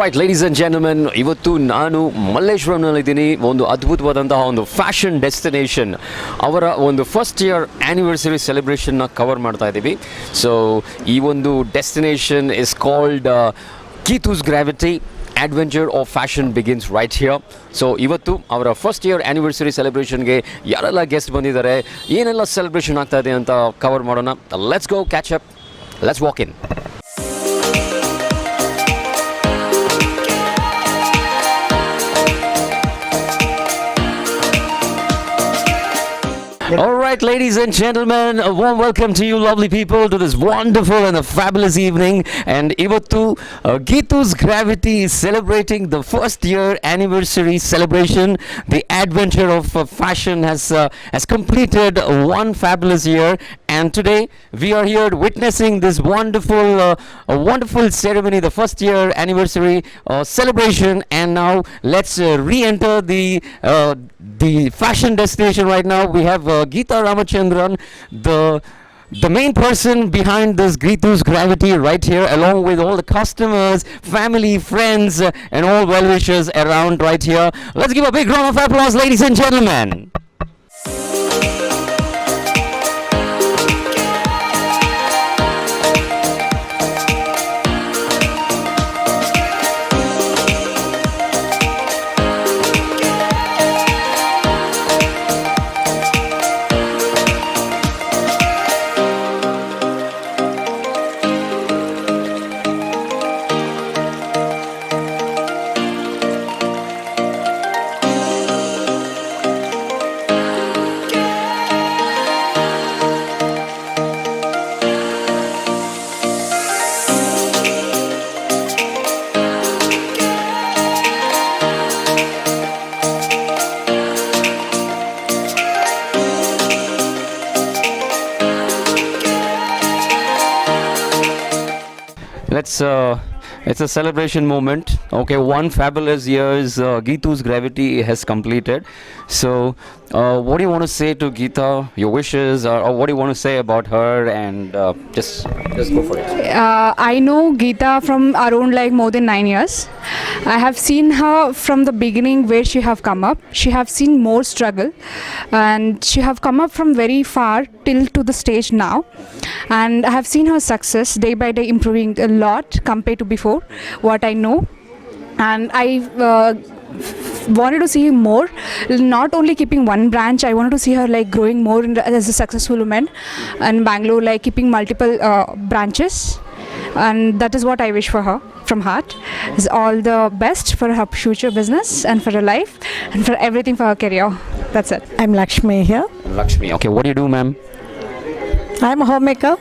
Right ladies and gentlemen ಇವತ್ತು ನಾನು ಮಲ್ಲೇಶ್ವರಂನಲ್ಲಿದ್ದೀನಿ. ಒಂದು ಅದ್ಭುತವಾದಂತಹ ಒಂದು ಫ್ಯಾಷನ್ ಡೆಸ್ಟಿನೇಷನ್ ಅವರ ಒಂದು ಫಸ್ಟ್ ಇಯರ್ ಆ್ಯನಿವರ್ಸರಿ ಸೆಲೆಬ್ರೇಷನ್ನ ಕವರ್ ಮಾಡ್ತಾ ಇದ್ದೀವಿ. ಸೊ ಈ ಒಂದು destination is called Geethu's gravity adventure of fashion begins right here so ಇವತ್ತು ಅವರ ಫಸ್ಟ್ ಇಯರ್ ಆ್ಯನಿವರ್ಸರಿ ಸೆಲೆಬ್ರೇಷನ್ಗೆ ಯಾರೆಲ್ಲ ಗೆಸ್ಟ್ ಬಂದಿದ್ದಾರೆ, ಏನೆಲ್ಲ ಸೆಲೆಬ್ರೇಷನ್ ಆಗ್ತಾ ಇದೆ ಅಂತ ಕವರ್ ಮಾಡೋಣ. Let's go catch up let's walk in All right, ladies and gentlemen, a warm welcome to you, lovely people, to this wonderful and a fabulous evening. And Ivattu, uh, Geetu's Gravity is celebrating the first year anniversary celebration. The adventure of uh, fashion has uh, has completed one fabulous year, and today we are here witnessing this wonderful, uh, wonderful ceremony, the first year anniversary uh, celebration. And now let's uh, re-enter the uh, the fashion destination right now. We have uh, Geeta Ramachandran, the the main person behind this Geetu's Gravity right here, along with all the customers, family, friends, uh, and all well-wishers around right here. Let's give a big round of applause, ladies and gentlemen. Let's. Uh, it's a celebration moment. Okay, one fabulous year's uh, Geetu's gravity has completed. So, uh, what do you want to say to Geeta? Your wishes, or, or what do you want to say about her? And uh, just, just go for it. Uh, I know Geeta from around like more than nine years. I have seen her from the beginning where she have come up. She have seen more struggle, and she have come up from very far till to the stage now. And I have seen her success day by day improving a lot compared to before. What I know, and I. Uh, wanted to see her more not only keeping one branch i wanted to see her like growing more in, as a successful woman and bangalore like keeping multiple uh, branches and that is what i wish for her from heart is all the best for her future business and for her life and for everything for her career that's it I'm Lakshmi here. Lakshmi. Okay, what do you do, ma'am? I'm a homemaker.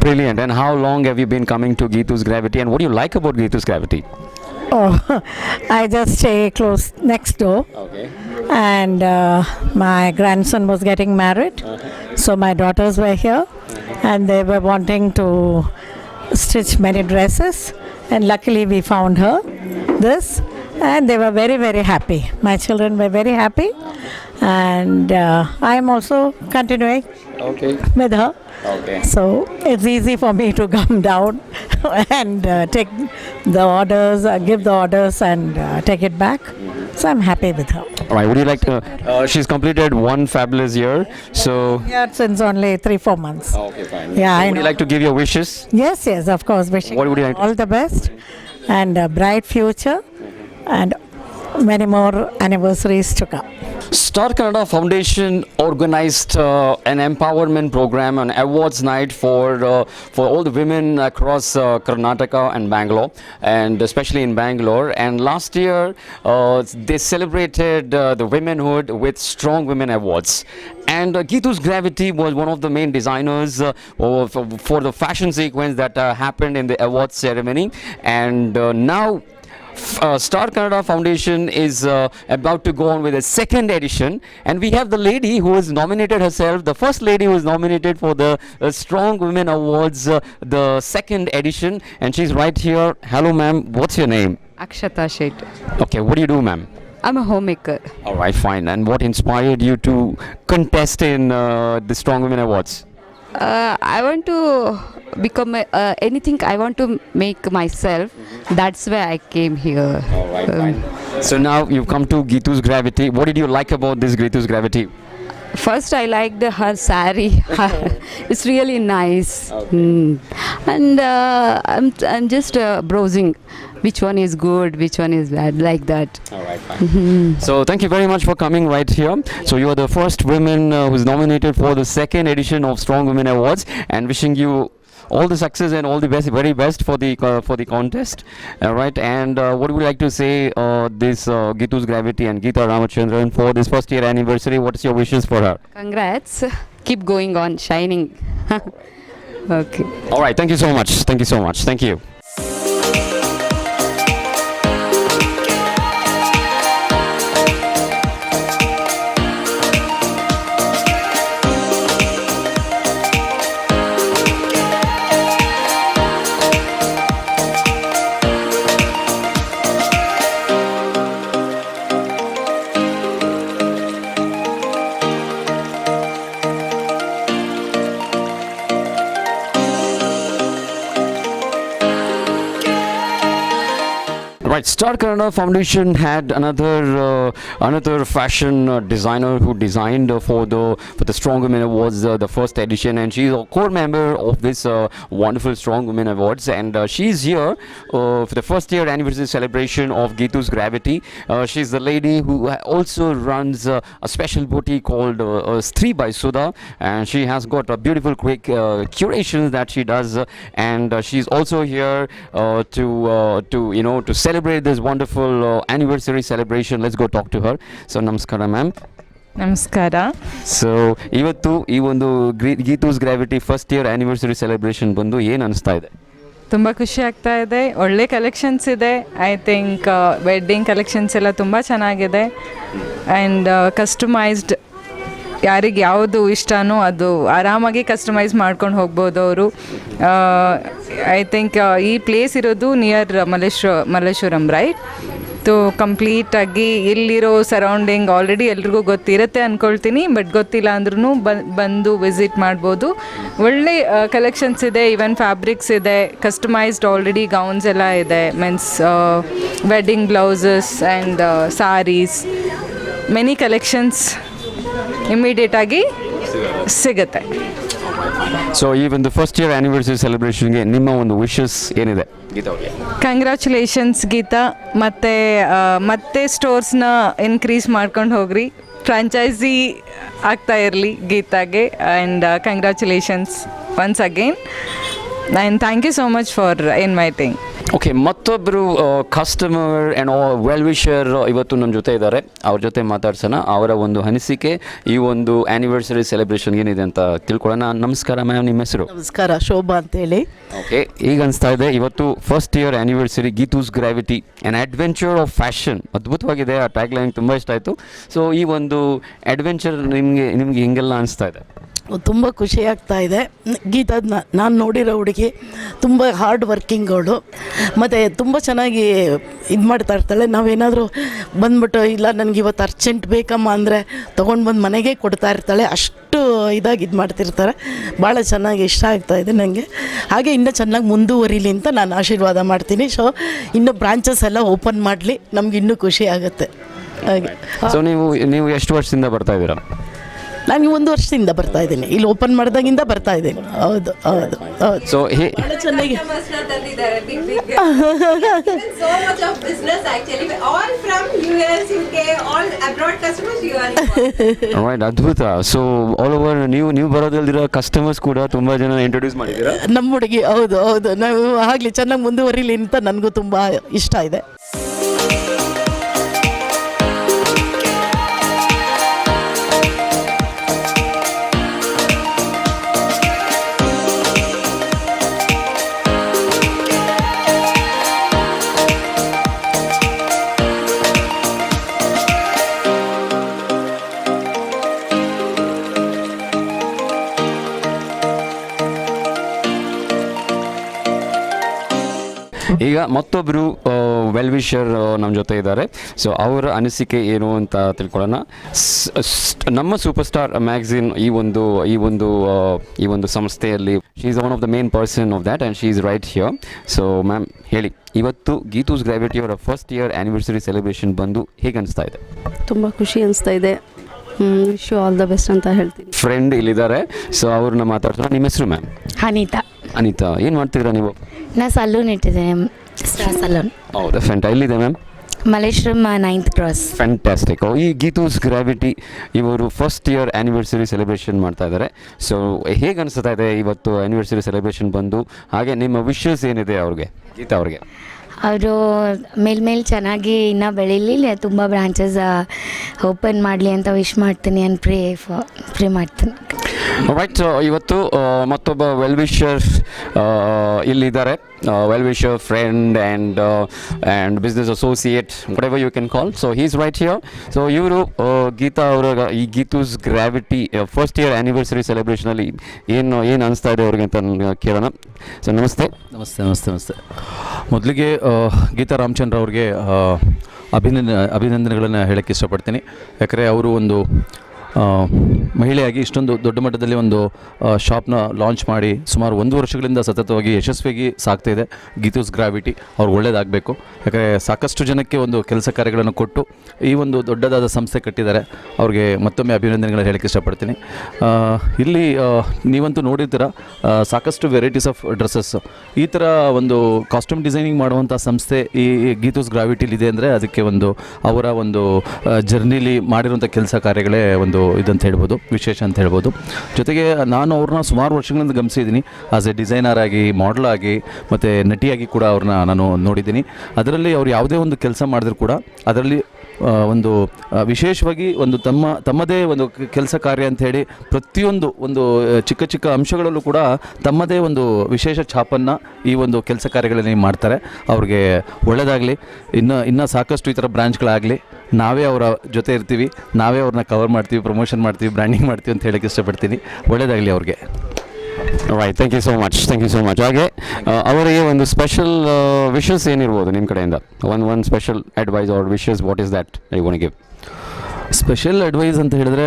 Brilliant. And how long have you been coming to Geetu's gravity? And what do you like about Geetu's gravity? Oh, I just stay close next door. Okay. And uh, my grandson was getting married. So my daughters were here and they were wanting to stitch many dresses. And luckily we found her this and they were very, very happy. My children were very happy. And uh, I am also continuing Okay. with her. Okay. So it's easy for me to come down and uh, take the orders, uh, give the orders, and uh, take it back. So I'm happy with her. All right. Would you like to? Uh, she's completed one fabulous year. So. Yeah, since only three, four months. Okay, fine. Yeah, So I would you like to give your wishes? Yes, yes, of course. Wishing What would you her like to- all the best and a bright future and many more anniversaries to come. Star Canada Foundation organized uh, an empowerment program, an awards night for uh, for all the women across uh, Karnataka and Bangalore, and especially in Bangalore. And last year, uh, they celebrated uh, the womenhood with Strong Women Awards. And uh, Geetu's Gravity was one of the main designers uh, of- for the fashion sequence that uh, happened in the awards ceremony. And uh, now uh, Star Canada Foundation is uh, about to go on with a second edition, and we have the lady who has nominated herself, the first lady who is nominated for the uh, Strong Women Awards, uh, the second edition, and she's right here. Hello, ma'am. What's your name? Akshata Shet. Okay, what do you do, ma'am? I'm a homemaker. All right, fine. And what inspired you to contest in uh, the Strong Women Awards? Uh, I want to become a, uh, anything I want to make myself. That's why I came here. All right, fine. So now you've come to Gitu's Gravity. What did you like about this Gitu's Gravity? First, I liked her sari. it's really nice. Mm. And uh, I'm, I'm just uh, browsing which one is good, which one is bad, like that. All right, fine. So thank you very much for coming right here. So you are the first woman uh, who's nominated for the second edition of Strong Women Awards, and wishing you all the success and all the best, very best for the uh, for the contest. All right, and uh, what would you like to say uh, this uh, Gitu's Gravity and Geeta Ramachandran for this first year anniversary? What is your wishes for her? Congrats. Keep going on, shining. okay. All right, thank you so much. Thank you so much. Thank you. Right, Star Kannada Foundation had another uh, another fashion uh, designer who designed uh, for the for the Strong Women Awards, uh, the first edition, and she's a core member of this uh, wonderful Strong Women Awards, and uh, she's here for the first year anniversary celebration of Gitu's Gravity. She's the lady who also runs a special boutique called uh, by Sudha, and she has got a beautiful quick curations that she does, and she's also here to to you know to celebrate this wonderful uh, anniversary celebration. Let's go talk to her. So, namaskara, ma'am. ನಮಸ್ಕಾರ so ಇವತ್ತು ಈ ಒಂದು green Geethu's gravity first year anniversary celebration ಬಂದು ಏನು ಅನಿಸ್ತಾ ಇದೆ ತುಂಬ ಖುಷಿ ಆಗ್ತಾ ಇದೆ ಒಳ್ಳೆ ಕಲೆಕ್ಷನ್ಸ್ ಇದೆ ಐ ಥಿಂಕ್ ವೆಡ್ಡಿಂಗ್ ಕಲೆಕ್ಷನ್ಸ್ ಎಲ್ಲ ತುಂಬ ಚೆನ್ನಾಗಿದೆ ಆ್ಯಂಡ್ ಕಸ್ಟಮೈಸ್ಡ್ ಯಾರಿಗೆ ಯಾವುದು ಇಷ್ಟನೋ ಅದು ಆರಾಮಾಗಿ ಕಸ್ಟಮೈಸ್ ಮಾಡ್ಕೊಂಡು ಹೋಗ್ಬೋದು ಅವರು. ಐ ಥಿಂಕ್ ಈ ಪ್ಲೇಸ್ ಇರೋದು ನಿಯರ್ ಮಲ್ಲೇಶ್ವ, ಮಲ್ಲೇಶ್ವರಂ ರೈಟ್ ಸೊ ಕಂಪ್ಲೀಟಾಗಿ ಇಲ್ಲಿರೋ ಸರೌಂಡಿಂಗ್ ಆಲ್ರೆಡಿ ಎಲ್ರಿಗೂ ಗೊತ್ತಿರುತ್ತೆ ಅಂದ್ಕೊಳ್ತೀನಿ ಬಟ್ ಗೊತ್ತಿಲ್ಲ ಅಂದ್ರೂ ಬಂದು ವಿಸಿಟ್ ಮಾಡ್ಬೋದು. ಒಳ್ಳೆ ಕಲೆಕ್ಷನ್ಸ್ ಇದೆ ಈವನ್ ಫ್ಯಾಬ್ರಿಕ್ಸ್ ಇದೆ. ಕಸ್ಟಮೈಸ್ಡ್ ಆಲ್ರೆಡಿ ಗೌನ್ಸ್ ಎಲ್ಲ ಇದೆ. Means wedding blouses and saris many collections ಇಮಿಡಿಯೇಟಾಗಿ ಸಿಗುತ್ತೆ. ಸೊ ಈ ಒಂದು ಫಸ್ಟ್ ಇಯರ್ ಆನಿವರ್ಸರಿ ಸೆಲೆಬ್ರೇಷನ್ಗೆ ನಿಮ್ಮ ಒಂದು ವಿಶಸ್ ಏನಿದೆ? ಗೀತಾ ಅವ್ರಿಗೆ ಕಂಗ್ರ್ಯಾಚುಲೇಷನ್ಸ್ ಗೀತಾ. ಮತ್ತು ಮತ್ತೆ ಸ್ಟೋರ್ಸ್ನ ಇನ್ಕ್ರೀಸ್ ಮಾಡ್ಕೊಂಡು ಹೋಗ್ರಿ. ಫ್ರಾಂಚೈಸಿ ಆಗ್ತಾ ಇರಲಿ ಗೀತಾಗೆ. And congratulations once again and thank you so much for inviting okay ಮತ್ತೊಬ್ಬರು ಕಸ್ಟಮರ್ ಆ್ಯಂಡ್ ವೆಲ್ ವಿಷರ್ ಇವತ್ತು ನಮ್ಮ ಜೊತೆ ಇದ್ದಾರೆ. ಅವ್ರ ಜೊತೆ ಮಾತಾಡ್ಸೋಣ. ಅವರ ಒಂದು ಅನಿಸಿಕೆ ಈ ಒಂದು ಆ್ಯನಿವರ್ಸರಿ ಸೆಲೆಬ್ರೇಷನ್ ಏನಿದೆ ಅಂತ ತಿಳ್ಕೊಳ್ಳೋಣ. ನಮಸ್ಕಾರ ಮ್ಯಾಮ್ ನಿಮ್ಮ ಹೆಸರು? ನಮಸ್ಕಾರ ಶೋಭಾ ಅಂತೇಳಿ ಓಕೆ ಈಗ ಅನಿಸ್ತಾ ಇದೆ ಇವತ್ತು first year anniversary Geethu's gravity an adventure of fashion ಅದ್ಭುತವಾಗಿದೆ ಆ ಟ್ಯಾಗ್ ಲೈನ್ ತುಂಬ ಇಷ್ಟ ಆಯಿತು. ಸೊ ಈ ಒಂದು ಅಡ್ವೆಂಚರ್ ನಿಮಗೆ ನಿಮಗೆ ಹಿಂಗೆಲ್ಲ ಅನಿಸ್ತಾ ಇದೆ? ತುಂಬ ಖುಷಿ ಆಗ್ತಾ ಇದೆ. ಗೀತದ ನಾನು ನೋಡಿರೋ ಹುಡುಗಿ ತುಂಬ ಹಾರ್ಡ್ ವರ್ಕಿಂಗ್ ಅವಳು. ಮತ್ತು ತುಂಬ ಚೆನ್ನಾಗಿ ಇದು ಮಾಡ್ತಾ ಇರ್ತಾಳೆ. ನಾವೇನಾದರೂ ಬಂದ್ಬಿಟ್ಟು, ಇಲ್ಲ, ನನಗೆ ಇವತ್ತು ಅರ್ಜೆಂಟ್ ಬೇಕಮ್ಮ ಅಂದರೆ ತೊಗೊಂಡು ಬಂದು ಮನೆಗೆ ಕೊಡ್ತಾ ಇರ್ತಾಳೆ. ಅಷ್ಟು ಇದಾಗಿ ಇದು ಮಾಡ್ತಿರ್ತಾರೆ. ಭಾಳ ಚೆನ್ನಾಗಿ ಇಷ್ಟ ಆಗ್ತಾ ಇದೆ ನನಗೆ ಹಾಗೆ ಇನ್ನೂ ಚೆನ್ನಾಗಿ ಮುಂದುವರಿಲಿ ಅಂತ ನಾನು ಆಶೀರ್ವಾದ ಮಾಡ್ತೀನಿ. ಸೊ ಇನ್ನೂ ಬ್ರಾಂಚಸ್ ಎಲ್ಲ ಓಪನ್ ಮಾಡಲಿ. ನಮ್ಗೆ ಇನ್ನೂ ಖುಷಿ ಆಗುತ್ತೆ. ಹಾಗೆ. ಸೊ ನೀವು ನೀವು ಎಷ್ಟು ವರ್ಷದಿಂದ ಬರ್ತಾ ಇದ್ದೀರಾ? ನಾನು ಒಂದು ವರ್ಷದಿಂದ ಬರ್ತಾ ಇದ್ದೀನಿ. ಇಲ್ಲಿ ಓಪನ್ ಮಾಡಿದಾಗಿಂದ ಬರ್ತಾ ಇದ್ದೀನಿ. ಹೌದು ಹೌದು ಹೌದು. ಸೊ ಹೇ ಚೆನ್ನಾಗಿ. so much of business actually. All from US UK all abroad customers you are involved. Right ಅದ್ಭುತ. ಸೊ ಆಲ್ ಓವರ್ ನೀವು ನೀವು ಬರೋದಲ್ದಿರೋ ಕಸ್ಟಮರ್ಸ್ ಕೂಡ ತುಂಬ ಜನ ಇಂಟ್ರೊಡ್ಯೂಸ್ ಮಾಡಿದ್ದೀರಾ? ನಮ್ಮ ಹುಡುಗಿ ಹೌದು ಹೌದು. ನಾವು ಆಗಲಿ ಚೆನ್ನಾಗಿ ಮುಂದುವರಿಲಿ ಅಂತ ನನಗೂ ತುಂಬ ಇಷ್ಟ ಇದೆ. ಮತ್ತೊಬ್ಬರು ವೆಲ್ ವಿಷರ್ ನಮ್ಮ ಜೊತೆ ಇದ್ದಾರೆ. ಸೊ ಅವರ ಅನಿಸಿಕೆ ಏನು ಅಂತ ತಿಳ್ಕೊಳ್ಳೋಣ. ನಮ್ಮ ಸೂಪರ್ ಸ್ಟಾರ್ ಮ್ಯಾಗ್ಝಿನ್ ಈ ಒಂದು ಈ ಒಂದು ಈ ಒಂದು ಸಂಸ್ಥೆಯಲ್ಲಿ she is one of the main person of that and she is right here so ma'am ಹೇಳಿ. ಇವತ್ತು ಗೀತೂಸ್ ಗ್ರಾವಿಟಿ ಅವರ ಫಸ್ಟ್ ಇಯರ್ ಆ್ಯನಿವರ್ಸರಿ ಸೆಲೆಬ್ರೇಷನ್ ಬಂದು ಹೇಗೆ ಅನಿಸ್ತಾ ಇದೆ? ತುಂಬ ಖುಷಿ ಅನಿಸ್ತಾ ಇದೆ. Wish you all the best ಅಂತ ಹೇಳ್ತೀನಿ. ಫ್ರೆಂಡ್ ಇಲ್ಲಿದ್ದಾರೆ. ಸೊ ಅವ್ರನ್ನ ಮಾತಾಡ್ತಾರೆ ನಿಮ್ಮ ಹೆಸರು ಮ್ಯಾಮ್ ಅನಿತಾ. ಅನಿತಾ. ಏನು ಮಾಡ್ತಿದ್ದೀರಾ ನೀವು? ನಾನು ಸಲೂನ್ ಇಟ್ಟಿದ್ದೇನೆ. ಸ್ಟಾರ್ ಸಲೂನ್ ಹೌದಾ ಫ್ರೆಂಡ್ ಎಲ್ಲಿದೆ ma'am Malleshwaram ninth cross fantastic ಈ ಗೀತೂಸ್ ಗ್ರಾವಿಟಿ ಇವರು ಫಸ್ಟ್ ಇಯರ್ ಆ್ಯನಿವರ್ಸರಿ ಸೆಲೆಬ್ರೇಷನ್ ಮಾಡ್ತಾ ಇದ್ದಾರೆ ಸೊ ಹೇಗೆ ಅನಿಸ್ತಾ ಇದೆ ಇವತ್ತು ಆ್ಯನಿವರ್ಸರಿ ಸೆಲೆಬ್ರೇಷನ್ ಬಂದು? ಹಾಗೆ ನಿಮ್ಮ ವಿಶಸ್ ಏನಿದೆ ಅವ್ರಿಗೆ ಗೀತಾ ಅವ್ರಿಗೆ? ಅವರು ಮೇಲ್ಮೇಲೆ ಚೆನ್ನಾಗಿ ಇನ್ನೂ ಬೆಳೀಲಿ ತುಂಬ ಬ್ರಾಂಚಸ್ ಓಪನ್ ಮಾಡಲಿ ಅಂತ ವಿಶ್ ಮಾಡ್ತೀನಿ ಆ್ಯಂಡ್ ಪ್ರೇ ಪ್ರೇ ಮಾಡ್ತೀನಿ. ರೈಟ್ ಇವತ್ತು ಮತ್ತೊಬ್ಬ ವೆಲ್ ವಿಶರ್ ಇಲ್ಲಿದ್ದಾರೆ. Well wisher friend and and business associate whatever you can call so he's right here so ಇವರು ಗೀತಾ ಅವರ, ಈ Geethu's gravity first year anniversary ಸೆಲೆಬ್ರೇಷನಲ್ಲಿ ಏನು ಏನು ಅನಿಸ್ತಾ ಇದೆ ಅವ್ರಿಗೆ ಅಂತ ಕೇಳೋಣ. ಸೊ ನಮಸ್ತೆ. ನಮಸ್ತೆ ನಮಸ್ತೆ ನಮಸ್ತೆ. ಮೊದಲಿಗೆ ಗೀತಾ ರಾಮಚಂದ್ರ ಅವ್ರಿಗೆ ಅಭಿನಂದ ಅಭಿನಂದನೆಗಳನ್ನು ಹೇಳೋಕ್ಕೆ ಇಷ್ಟಪಡ್ತೀನಿ. ಯಾಕಂದರೆ ಅವರು ಒಂದು ಮಹಿಳೆಯಾಗಿ ಇಷ್ಟೊಂದು ದೊಡ್ಡ ಮಟ್ಟದಲ್ಲಿ ಒಂದು ಶಾಪ್ನ ಲಾಂಚ್ ಮಾಡಿ ಸುಮಾರು ಒಂದು ವರ್ಷಗಳಿಂದ ಸತತವಾಗಿ ಯಶಸ್ವಿಯಾಗಿ ಸಾಗ್ತಾ ಇದೆ. ಗೀತೂಸ್ ಗ್ರಾವಿಟಿ ಅವ್ರು ಒಳ್ಳೇದಾಗಬೇಕು. ಯಾಕಂದರೆ ಸಾಕಷ್ಟು ಜನಕ್ಕೆ ಒಂದು ಕೆಲಸ ಕಾರ್ಯಗಳನ್ನು ಕೊಟ್ಟು ಈ ಒಂದು ದೊಡ್ಡದಾದ ಸಂಸ್ಥೆ ಕಟ್ಟಿದ್ದಾರೆ. ಅವ್ರಿಗೆ ಮತ್ತೊಮ್ಮೆ ಅಭಿನಂದನೆಗಳು ಹೇಳಕ್ಕೆ ಇಷ್ಟಪಡ್ತೀನಿ. ಇಲ್ಲಿ ನೀವಂತೂ ನೋಡಿರ್ತೀರ ಸಾಕಷ್ಟು ವೆರೈಟೀಸ್ ಆಫ್ ಡ್ರೆಸ್ಸಸ್ ಈ ಥರ ಒಂದು ಕಾಸ್ಟ್ಯೂಮ್ ಡಿಸೈನಿಂಗ್ ಮಾಡುವಂಥ ಸಂಸ್ಥೆ ಈ ಗೀತೂಸ್ ಗ್ರಾವಿಟಿಲಿದೆ ಅಂದರೆ ಅದಕ್ಕೆ ಒಂದು ಅವರ ಒಂದು ಜರ್ನಿಲಿ ಮಾಡಿರುವಂಥ ಕೆಲಸ ಕಾರ್ಯಗಳೇ ಒಂದು ಇದಂತ ಹೇಳ್ಬೋದು, ವಿಶೇಷ ಅಂತ ಹೇಳ್ಬೋದು. ಜೊತೆಗೆ ನಾನು ಅವ್ರನ್ನ ಸುಮಾರು ವರ್ಷಗಳಿಂದ ಗಮನಿಸಿದ್ದೀನಿ. ಆಸ್ ಎ ಡಿಸೈನರ್ ಆಗಿ ಮಾಡಲ್ ಆಗಿ, ಮತ್ತು ನಟಿಯಾಗಿ ಕೂಡ ಅವ್ರನ್ನ ನಾನು ನೋಡಿದ್ದೀನಿ. ಅದರಲ್ಲಿ ಅವ್ರು ಯಾವುದೇ ಒಂದು ಕೆಲಸ ಮಾಡಿದ್ರು ಕೂಡ ಅದರಲ್ಲಿ ಒಂದು ವಿಶೇಷವಾಗಿ ಒಂದು ತಮ್ಮ, ತಮ್ಮದೇ ಒಂದು ಕೆಲಸ ಕಾರ್ಯ ಅಂತ ಪ್ರತಿಯೊಂದು ಒಂದು ಚಿಕ್ಕ ಚಿಕ್ಕ ಅಂಶಗಳಲ್ಲೂ ಕೂಡ ತಮ್ಮದೇ ಒಂದು ವಿಶೇಷ ಛಾಪನ್ನು ಈ ಒಂದು ಕೆಲಸ ಕಾರ್ಯಗಳಲ್ಲಿ ಮಾಡ್ತಾರೆ. ಅವ್ರಿಗೆ ಒಳ್ಳೆಯದಾಗಲಿ ಇನ್ನು, ಇನ್ನೂ ಸಾಕಷ್ಟು ಈ ಥರ ಬ್ರಾಂಚ್ಗಳಾಗಲಿ ನಾವೇ ಅವರ ಜೊತೆ ಇರ್ತೀವಿ, ನಾವೇ ಅವ್ರನ್ನ ಕವರ್ ಮಾಡ್ತೀವಿ ಪ್ರಮೋಷನ್ ಮಾಡ್ತೀವಿ ಬ್ರ್ಯಾಂಡಿಂಗ್ ಮಾಡ್ತೀವಿ ಅಂತ ಹೇಳಕ್ಕೆ ಇಷ್ಟಪಡ್ತೀನಿ. ಒಳ್ಳೆಯದಾಗಲಿ ಅವ್ರಿಗೆ. Right thank you so much thank you so much ಹಾಗೆ ಅವರಿಗೆ ಒಂದು ಸ್ಪೆಷಲ್ ವಿಷಸ್ ಏನಿರ್ಬೋದು ನಿಮ್ಮ ಕಡೆಯಿಂದ? One one special advice or wishes what is that I want give special advice ಅಂತ ಹೇಳಿದ್ರೆ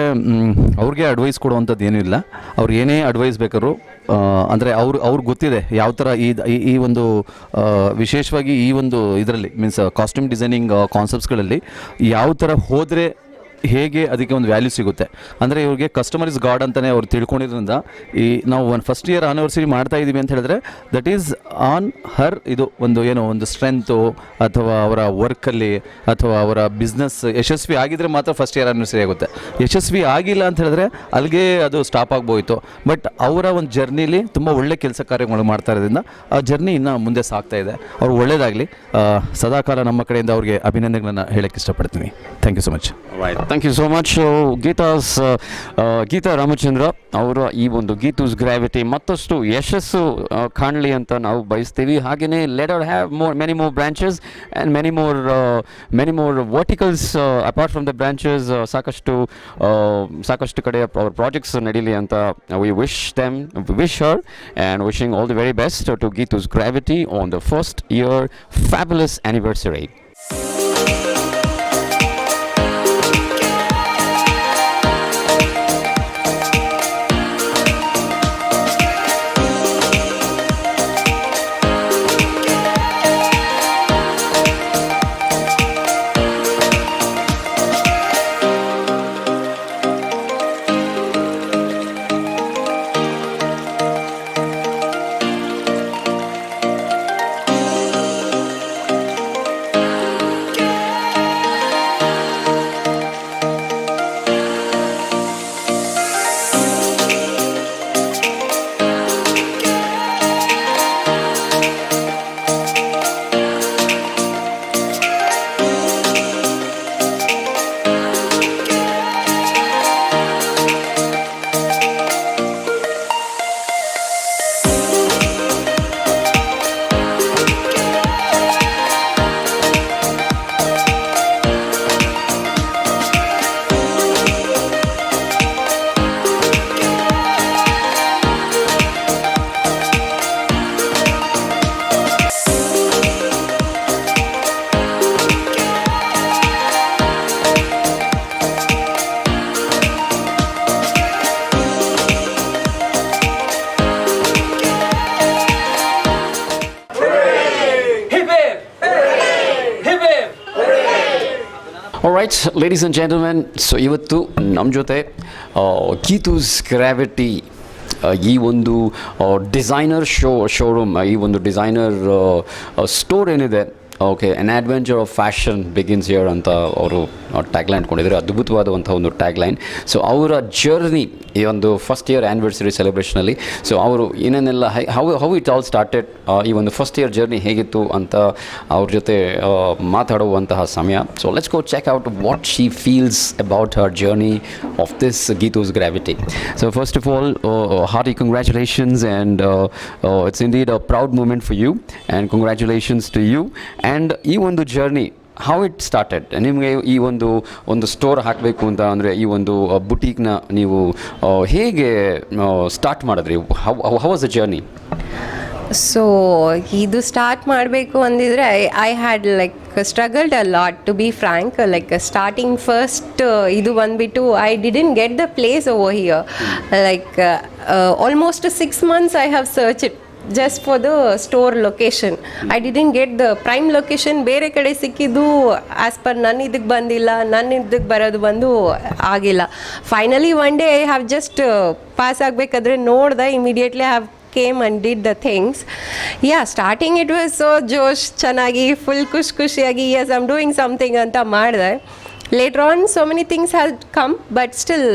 ಅವ್ರಿಗೆ ಅಡ್ವೈಸ್ ಕೊಡುವಂಥದ್ದು ಏನೂ ಇಲ್ಲ. ಅವ್ರು ಏನೇ ಅಡ್ವೈಸ್ ಬೇಕಾದ್ರು ಅಂದರೆ ಅವ್ರು ಅವ್ರಿಗೆ ಗೊತ್ತಿದೆ ಯಾವ ಥರ ಈ- ಈ ಒಂದು ವಿಶೇಷವಾಗಿ ಈ ಒಂದು ಇದರಲ್ಲಿ, ಮೀನ್ಸ್ ಕಾಸ್ಟ್ಯೂಮ್ ಡಿಸೈನಿಂಗ್ ಕಾನ್ಸೆಪ್ಟ್ಸ್ಗಳಲ್ಲಿ ಯಾವ ಥರ ಹೋದರೆ ಹೇಗೆ ಅದಕ್ಕೆ ಒಂದು ವ್ಯಾಲ್ಯೂ ಸಿಗುತ್ತೆ? ಅಂದರೆ ಇವ್ರಿಗೆ ಕಸ್ಟಮರ್ ಇಸ್ ಗಾಡ್ ಅಂತಲೇ ಅವ್ರು ತಿಳ್ಕೊಂಡಿದ್ರಿಂದ ಈ ನಾವು ಒಂದು ಫಸ್ಟ್ ಇಯರ್ ಆನಿವರ್ಸರಿ ಮಾಡ್ತಾ ಇದ್ದೀವಿ ಅಂತ ಹೇಳಿದ್ರೆ ದಟ್ ಈಸ್ ಆನ್ ಹರ್ ಇದು ಒಂದು ಏನೋ ಒಂದು ಸ್ಟ್ರೆಂತು ಅಥವಾ ಅವರ ವರ್ಕಲ್ಲಿ ಅಥವಾ ಅವರ ಬಿಸ್ನೆಸ್ ಯಶಸ್ವಿ ಆಗಿದ್ರೆ ಮಾತ್ರ ಫಸ್ಟ್ ಇಯರ್ ಆನಿವರ್ಸರಿ ಆಗುತ್ತೆ. ಯಶಸ್ವಿ ಆಗಿಲ್ಲ ಅಂತ ಹೇಳಿದ್ರೆ ಅಲ್ಲಿಗೆ ಅದು ಸ್ಟಾಪ್ ಆಗ್ಬೋಯಿತು. ಬಟ್ ಅವರ ಒಂದು ಜರ್ನಿಲಿ ತುಂಬ ಒಳ್ಳೆ ಕೆಲಸ ಕಾರ್ಯಗಳು ಮಾಡ್ತಾ ಇರೋದ್ರಿಂದ ಆ ಜರ್ನಿ ಇನ್ನು ಮುಂದೆ ಸಾಗ್ತಾ ಇದೆ. ಅವ್ರು ಒಳ್ಳೆಯದಾಗಲಿ ಸದಾಕಾಲ ನಮ್ಮ ಕಡೆಯಿಂದ ಅವ್ರಿಗೆ ಅಭಿನಂದನೆಗಳನ್ನು ಹೇಳಕ್ಕೆ ಇಷ್ಟಪಡ್ತೀನಿ. Thank you so much right thank you so much Geetha's Geetha Ramachandra ಅವರ ಈ ಒಂದು ಗೀತೂಸ್ ಗ್ರಾವಿಟಿ ಮತ್ತಷ್ಟು ಯಶಸ್ಸು ಕಾಣಲಿ ಅಂತ ನಾವು ಬಯಸ್ತೀವಿ. ಹಾಗೆಯೇ let her have more many more branches and many more many more verticals apart from the branches ಸಾಕಷ್ಟು ಆ, ಸಾಕಷ್ಟು ಕಡೆ ಅವ್ರ ಪ್ರಾಜೆಕ್ಟ್ಸ್ ನಡೀಲಿ ಅಂತ we wish them wish her and wishing all the very best to Geethu's gravity on the first year fabulous anniversary ladies and gentlemen so ಇವತ್ತು ನಮ್ಮ ಜೊತೆ ಕೀತೂಸ್ ಗ್ರಾವಿಟಿ ಈ ಒಂದು ಡಿಸೈನರ್ ಶೋ ಶೋರೂಮ್ ಈ ಒಂದು ಡಿಸೈನರ್ ಸ್ಟೋರ್ ಏನಿದೆ okay an adventure of fashion begins here ಅಂತ ಅವರು ಟ್ಯಾಗ್ಲೈನ್ ಕೊಟ್ಟಿದ್ದಾರೆ ಅದ್ಭುತವಾದಂಥ ಒಂದು ಟ್ಯಾಗ್ಲೈನ್ ಸೊ ಅವರ ಜರ್ನಿ ಈ ಒಂದು ಫಸ್ಟ್ ಇಯರ್ ಆ್ಯನಿವರ್ಸರಿ ಸೆಲೆಬ್ರೇಷನಲ್ಲಿ ಸೊ ಅವರು ಏನೇನೆಲ್ಲ, how how it all started ಈ ಒಂದು ಫಸ್ಟ್ ಇಯರ್ ಜರ್ನಿ ಹೇಗಿತ್ತು ಅಂತ ಅವ್ರ ಜೊತೆ ಮಾತಾಡುವಂತಹ ಸಮಯ. So let's go check out what she feels about her journey of this Geethu's gravity so first of all hearty congratulations and it's indeed a proud moment for you and congratulations to you and ಈ ಒಂದು journey how it started ನಿಮಗೆ ಈ ಒಂದು ಒಂದು store ಹಾಕಬೇಕು ಅಂತ ಅಂದರೆ ಈ ಒಂದು ಬುಟೀಕ್ನ ನೀವು ಹೇಗೆ ಸ್ಟಾರ್ಟ್ ಮಾಡಿದ್ರಿ? How how was a journey so ಇದು ಸ್ಟಾರ್ಟ್ ಮಾಡಬೇಕು ಅಂದಿದ್ರೆ I had like struggled a lot to be frank like starting first ಇದು ಬಂದುಬಿಟ್ಟು I didn't get the place over here like almost six months I have search it just for the store location I didn't get the prime location ಬೇರೆ ಕಡೆ ಸಿಕ್ಕಿದ್ದು as per ನನ್ನ ಇದಕ್ಕೆ ಬಂದಿಲ್ಲ ನನ್ನ ಇದಕ್ಕೆ ಬರೋದು ಬಂದು ಆಗಿಲ್ಲ. Finally one day I have just pass ಆಗಬೇಕಾದ್ರೆ ನೋಡ್ದೆ immediately have came and did the things ya starting it was so ಜೋಶ್, ಚೆನ್ನಾಗಿ ಫುಲ್ ಖುಷಿ ಖುಷಿಯಾಗಿ ಎಸ್ ಐಮ್ ಡೂಯಿಂಗ್ ಸಮಥಿಂಗ್ ಅಂತ ಮಾಡಿದೆ. Later on so many things have come but still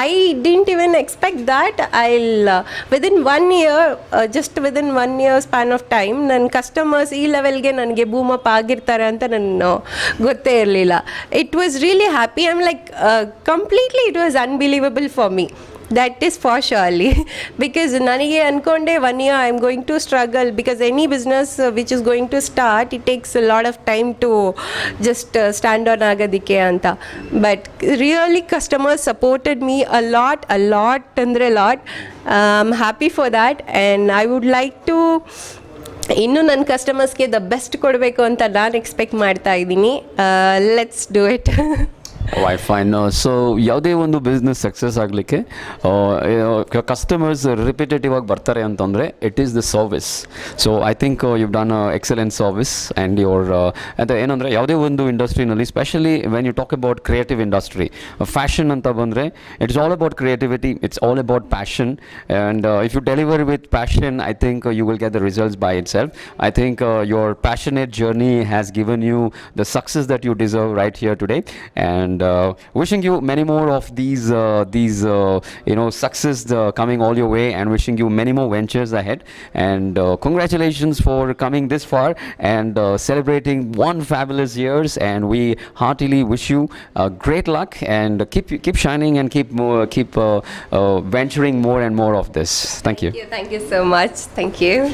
I didn't even expect that I within one year just within one year span of time ನನ್ನ customers ಈ ಲೆವೆಲ್ಗೆ ನನಗೆ ಬೂಮಪ್ ಆಗಿರ್ತಾರೆ ಅಂತ ನನ್ನ ಗೊತ್ತೇ ಇರಲಿಲ್ಲ. It was really happy I am like completely it was unbelievable for me that is for surely because ನನಗೆ ಅಂದ್ಕೊಂಡೆ one year I am going to struggle because any business which is going to start it takes lot of time to just stand on ಆಗೋದಕ್ಕೆ ಅಂತ but really customers supported me a lot a lot ಅಂದರೆ lot I am happy for that and I would like to ಇನ್ನೂ ನನ್ನ ಕಸ್ಟಮರ್ಸ್ಗೆ the best ಕೊಡಬೇಕು ಅಂತ ನಾನು expect ಮಾಡ್ತಾ ಇದ್ದೀನಿ let's do it why fine so ಯಾವುದೇ ಒಂದು ಬಿಸ್ನೆಸ್ ಸಕ್ಸಸ್ ಆಗಲಿಕ್ಕೆ ಕಸ್ಟಮರ್ಸ್ ರಿಪಿಟೇಟಿವ್ ಆಗಿ ಬರ್ತಾರೆ ಅಂತಂದರೆ it is the service so I think you done excellent service and your ಅದು ಏನಂದರೆ ಯಾವುದೇ ಒಂದು ಇಂಡಸ್ಟ್ರಿನಲ್ಲಿ specially when you talk about creative industry fashion ಅಂತ ಬಂದರೆ it's all about creativity it's all about passion and if you deliver with passion I think you will get the results by itself I think your your journey has has given the success that you deserve right right today today and uh, wishing you many more of these uh, these uh, you know success coming all your way and wishing you many more ventures ahead. And congratulations for coming this far and celebrating one fabulous years. And we heartily wish you great luck and keep keep shining and keep more keep venturing more and more of this. Thank you. Thank you so much. Thank you.